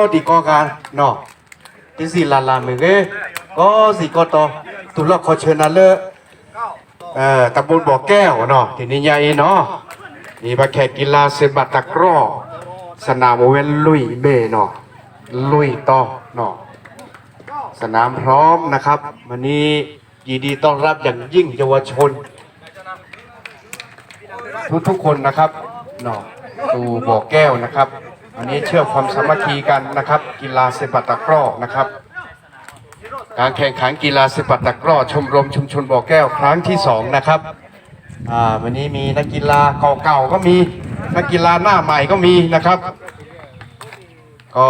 ก็ดีก็การเนาะที่สี่ลานลานมือเก้ก็สี่ก็ต่อตุลกขอเชิญนั่นเลยเอ่อตำบลบ่อแก้วเนาะที่นี่ใหญ่เนาะมีประแข่งกีฬาเซบัตตะกร้อสนามโอเวนลุยเบเนาะลุยต่อเนาะสนามพร้อมนะครับ วันนี้ยินดีต้อนรับอย่างยิ่งเยาวชน ทุกๆคนนะครับเนาะสู่บ่อแก้วนะครับ วันนี้เชื่อความสามัคคีกันนะครับ กีฬาเซปัตตะกร้อนะครับ การแข่งขันกีฬาเซปัตตะกร้อชมรมชุมชนบ่อแก้วครั้งที่สองนะครับวันนี้มีนักกีฬาเก่าๆก็มีนักกีฬาหน้าใหม่ก็มีนะครับ ก็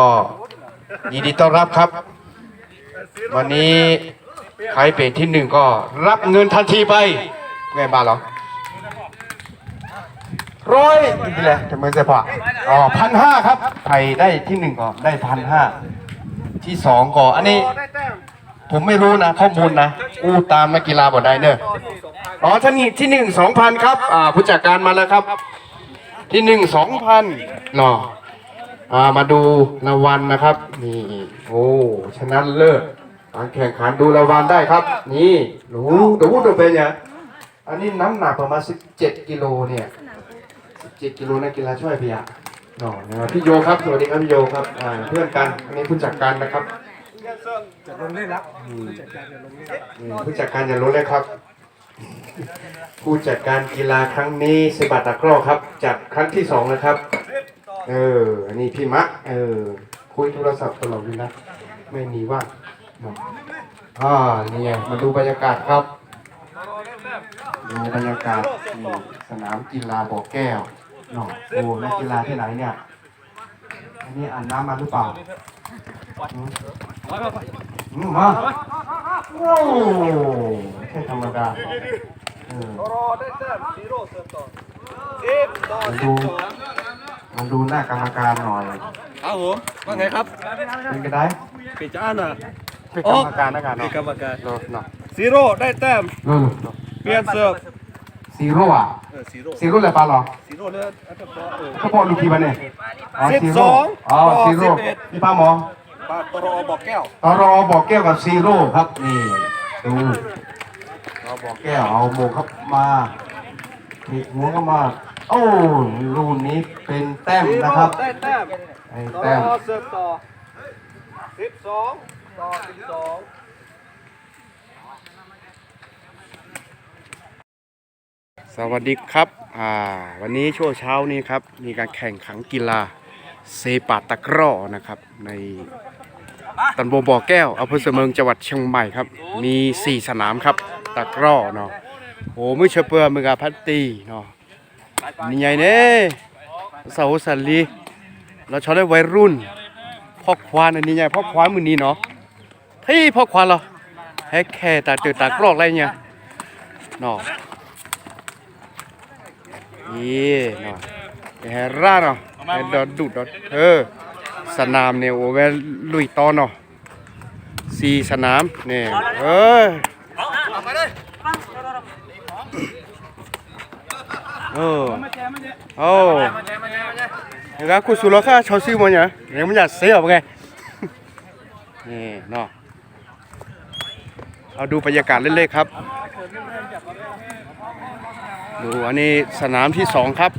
ยินดีต้อนรับครับ วันนี้ใครเป็นที่หนึ่งก็รับเงินทันทีไปไงบ้าเหรอ ร้อยนี่แหละจะมือเสียผ่าอ๋อพันห้าครับใครได้ที่หนึ่งก็ได้พันห้าที่สองก็อันนี้ ผมไม่รู้นะ ข้อมูลนะอู้ตามนักกีฬาบ่ได้เนอะอ๋อท่านนี้ที่หนึ่งสองพันครับอ่าผู้จัดการมาแล้วครับ ที่หนึ่งสองพันเนาะอ่ามาดูรางวัลนะครับนี่โอ้ชนะเลิศการแข่งขันดูรางวัลได้ครับ นี่ดูดูดูเป็นไงอันนี้น้ำหนักประมาณ17กิโลเนี่ย 17กิโลนักกีฬาช่วยพี่อะหน่อนะครับพี่โยครับสวัสดีครับพี่โยครับอ่าเพื่อนกันอันนี้ผู้จัดการนะครับจะลงเล่นแล้วอืมอืมผู้จัดการอย่ารู้เลยครับ ผู้จัดการกีฬาครั้งนี้สบัตตะกร้อครับจากครั้งที่สองนะครับ เอออันนี้พี่มะ เออ คุยโทรศัพท์ตลอดเลยนะไม่มีว่างเนาะอ่านี่ไงมาดูบรรยากาศครับ ดูบรรยากาศนี่สนามกีฬาบ่อแก้วเนาะโอ้นักกีฬาที่ไหนเนี่ย อันนี้อ่านน้ำมาหรือเปล่าอืมอืมมาโอ้ไม่ใช่ธรรมดาเออรอได้แต้มซีโร่เสิร์ฟต่อสิบต่อมาดูมาดูหน้ากรรมการหน่อย ครับผมว่าไงครับเป็นกันได้ปิดจ้านอะเป็นกรรมการนะกันปิดเนาะกรรมการเนาะเนาะซีโร่ได้แต้มเนาะเปลี่ยนเสิร์ฟ ซีโร่อะเออซีโร่ซีโร่อะไรปลาหรอซีโร่เลือดอัตราเออก็พอลูกทีมันเนี่ยสิบซีสโร่องอ๋อต่อซีโร่สิบเอ็ดนี่ป้าหมอปาตรอบอกแก้วตรอบอกแก้วกับซีโร่ครับนี่ดูเราบอกแก้วเอาโมงครับมาถีบหัวก็มาโอ้ลูกนี้เป็นแต้มซีนะโร่ครับได้แต้มไอ้ต่แต้มอเสิร์ฟต่อสิบสองต่อสิบสอง สวัสดีครับอ่าวันนี้ช่วงเช้านี้ครับมีการแข่งขันกีฬาเซปาตะกร้อนะครับ ในตำบลบ่อแก้วอำเภอเสมิงจังหวัดเชียงใหม่ครับ มี 4 สนามครับตะกร้อเนาะโอ้มือเชอเปือมือกาพัตตีเนาะนี่ไงเนี่ยสาวสันลีเราชอบได้วัยรุ่นพ่อควานอันนี้ไงพ่อควานมือนี้เนาะเฮ้ยพ่อควานเหรอแฮกแค่ตาเจอตากรอกอะไรเนี่ยเนาะ นี่เนาะแฮร่าเนาะแฮดอดดุดดอดเออสนามเนี่ยโอ้แวลุยต่อเนาะสี่สนามเนี่ยเออเออโอ้เห็นไหมคุณสุรค่าชาวซื้อมาเนี่ยเดี๋ยวมันจะเสียบไงนี่เนาะเอาดูบรรยากาศเล่นๆครับ ดูอันนี้สนามที่สองครับ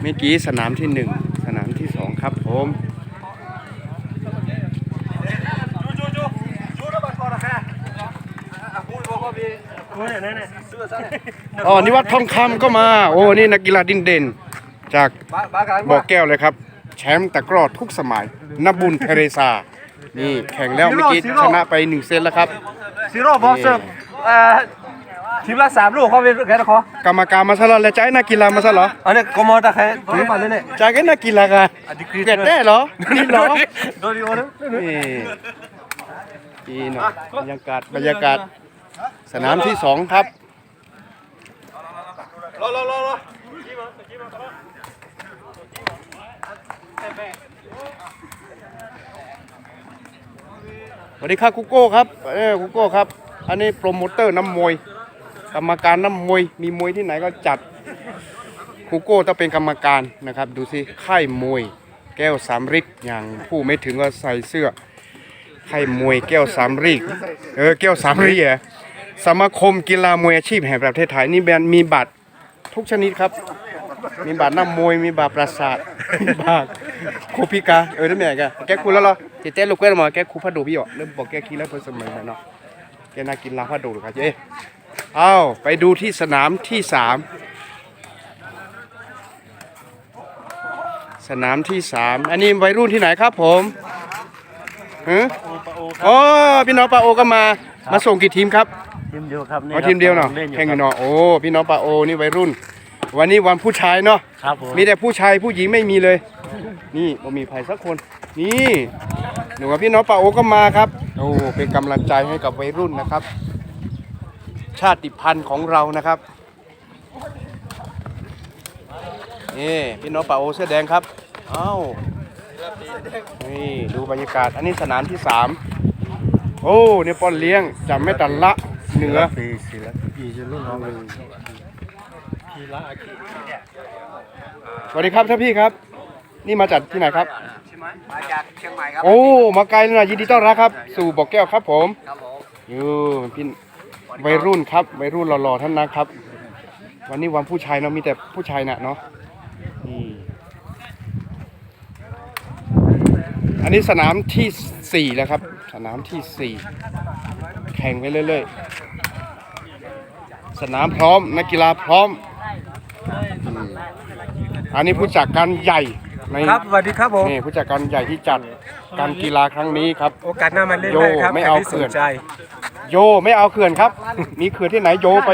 เมื่อกี้สนามที่หนึ่งสนามที่สองครับผมจูจูจูจูระเบิดก่อนนะแค่อะพูดบอกว่ามีเนี่ยเนี่ยเสื้อซะเนี่ยอ๋อนิวัฒน์ทองคำก็มา โอ้นี่นักกีฬาดินเด่น จากบ้าบ้ากันบ่อแก้วเลยครับ แชมป์ตะกร้อทุกสมัยนบุญเทเรซา นี่แข่งแล้วเมื่อกี้ชนะไปหนึ่งเซตแล้วครับซีโร่บอลเสิร์ ทีมละสามลูกเขาเป็นแค่นะขอกรรมการมาซะแล้วแล้วใจนักกีฬามาซะเหรออันนี้กมอตะแค่ตัวนี้มาเลยเนี่ยใจกันนักกีฬากันอันนี้คือเกิดได้เหรอนี่เหรอโดนดีโอนะนี่นี่เนาะบรรยากาศบรรยากาศ สนามที่สองครับรอรอรอรอสวัสดีครับกุโก้ครับเออกุโก้ครับ อันนี้โปรโมเตอร์น้ำมวย กรรมการน้ำมวย มีมวยที่ไหนก็จัดกุโก้ต้องเป็นกรรมการนะครับ ดูสิค่ายมวย แก้วสามริกอย่างผู้ไม่ถึงก็ใส่เสื้อไข่มวยแก้วสามริกเออแก้วสามริกเหรอสมาคมกีฬามวยอาชีพแห่งประเทศไทยนี่แบนมีบัตรทุกชนิดครับ มีบัตรน้ำมวยมีบัตรประสาทมีบัตรคูพิกาเออได้ไหมแกแกคูแล้วเหรอเจ๊เจ๊ลูกเว้ยมาแกคูพัดดูพี่เหรอเริ่มบอกแกคิดแล้วเพิ่งเสมอเนาะแกน่ากินลาพัดดูหรือครับเจ๊ เอาไปดูที่สนามที่สามสนามที่สามอันนี้วัยรุ่นที่ไหนครับผมฮะอ๋อพี่น้องปาโอก็มา มาส่งกี่ทีมครับ ทีมเดียวครับอ๋อทีมเดียวเนาะแข่งอยู่เนาะโอ้พี่น้องปาโอนี่วัยรุ่น วันนี้วันผู้ชายเนาะครับผมมีแต่ผู้ชายผู้หญิงไม่มีเลย นี่บ่มีใครสักคน นี่หนูกับพี่น้องปาโอก็มาครับ โอ้เป็นกำลังใจให้กับวัยรุ่นนะครับ ชาติพันธุ์ของเรานะครับนี่พี่น้องปาโอเสื้อแดงครับเอ้านี่ดูบรรยากาศอันนี้สนามที่สามโอ้เนี่ยป้อนเลี้ยงจำไม่ตันละเหนือปีศิลป์ปีจะรุ่นน้องเลยพีละอากิสวัสดีครับท่านพี่ครับ นี่มาจากที่ไหนครับมาจากเชียงใหม่ครับโอ้มาไกลเลยนะยินดีต้อนรับครับ สู่บอกแก้วครับผมครับผมยูพี่ วัยรุ่นครับวัยรุ่นหล่อๆท่านนะครับ วันนี้วันผู้ชายเนาะมีแต่ผู้ชายน่ะเนาะนี่อันนี้สนามที่สี่แล้วครับ สนามที่สี่แข่งไปเรื่อยๆสนามพร้อมนักกีฬาพร้อม อันนี้ผู้จัดการใหญ่ นครับสวัสดีครับผมนี่ผู้จัดการใหญ่ที่จัดการกีฬาครั้งนี้ครับ โอกาสหน้ามาเล่นโยได้ครับไม่เอาใครที่สเขื่อนนใจโยไม่เอาเขื่อนครับ มีเขื่อนที่ไหนโยไป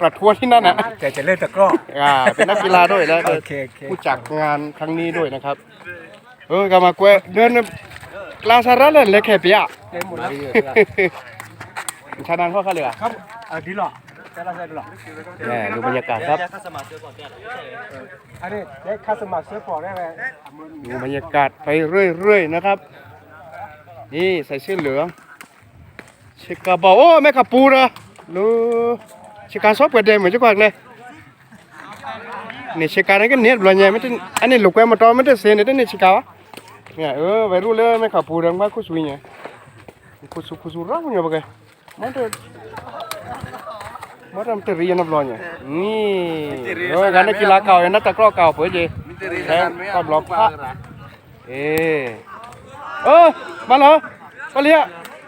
ประท้วงที่นั่นนะแต่จะเล่นตะกร้อ อ่าเป็นนักกีฬาด้วยแล้วโอเคโอเค ผู้จัดงานครั้งนี้ด้วยนะครับเออกามาเกวเดินลาซาระเลยเลยแค่เปียเล่นหมดแล้วชานันพ่อเขาเลยอะครับเอาดีหรอจะเราใช่ดีหรอ แหมดูบรรยากาศครับอันนี้ได้ค่าสมัครซื้อของได้ไหมดูบรรยากาศไปเรื่อยๆนะครับ นี่ใส่เสื้อเหลืองเชกาบอโอ้แม่ขับปูนะลูเชกาซอฟกว่าเดิมเหมือนเจ้ากวางเลยนี่เชกานี่ก็เนียบเลยไงไม่ใช่อันนี้ลูกแก้วมาตอนไม่ได้เสียเนี่ยนี่เชกาวะเนี่ยเออไปรู้เลยแม่ขับปูดังบ้าคุสุยเนี่ยคุสุคุสุร้าวเนี่ยบางไงมันจะมันทำเตรียนนับร้อยเนี่ยนี่เออการนักกีฬาเก่าอย่างนักตะ กร้อเก่าเผื่อเจแล้วก็บล็อกพระเออเออมาเหรอมาเรีย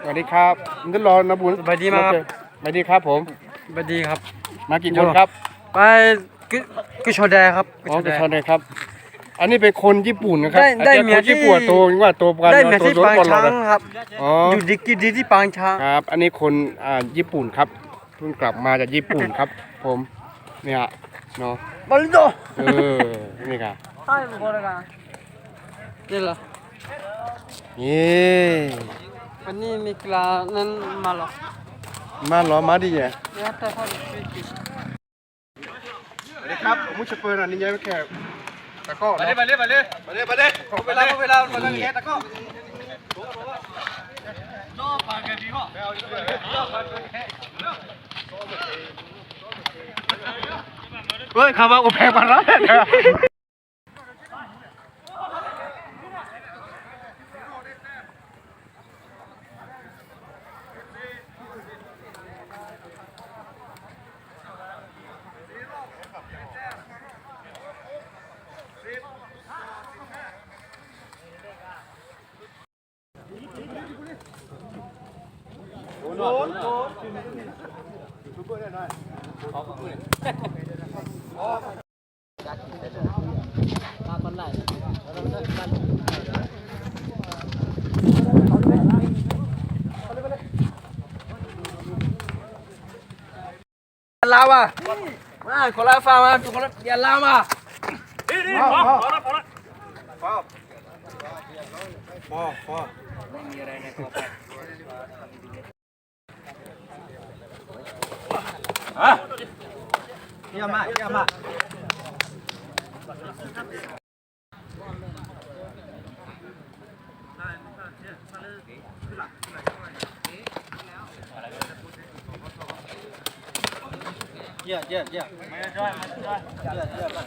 สวัสดีครับมันจะรอนะบุญสวัสดีครับโอเคสวัสดีครับผมสวัสดีครับ มากี่คนครับไปกุกุชอแดครับกุอ๋อชอแดทุกท่านเลยครับ อันนี้เป็นคนญี่ปุ่นนะครับได้ได้อาจจะเมียคนญี่ปุ่นที่โตยังว่าโตกันได้เมียที่โตปางบอลช้างเลยครับ อ๋อ อยู่ดีกีดีที่ปางช้าง ครับ อันนี้คนอ่าญี่ปุ่นครับ เพิ่งกลับมาจากญี่ปุ่นครับ ผมเนี่ยเนาะบอลโดเออนี่ครับใช่บุคคลกันนี่เหรอนี่วันนี้มีกีฬานั้นมาเหรอมาเหรอมาดิเนี่ยเดี๋ยวแต่พ่อจะช่วยกินสวัสดีครับผมมุชเปิร์นอันนี้ยังไม่แค่ตะก้อมาเล่นมาเล่นมาเล่นมาเล่นมาเล่นเวลาเวลามาเล่นแค่ตะกร้อ เฮ้ยคำว่าอุแพงมาแล้วเนี่ยลาวอะมาคนละฟ้ามาคน ละอย่าลาวมาเยี่ยมมากเยี่ยม มากเยี่ยมเยี่ยมเยี่ยม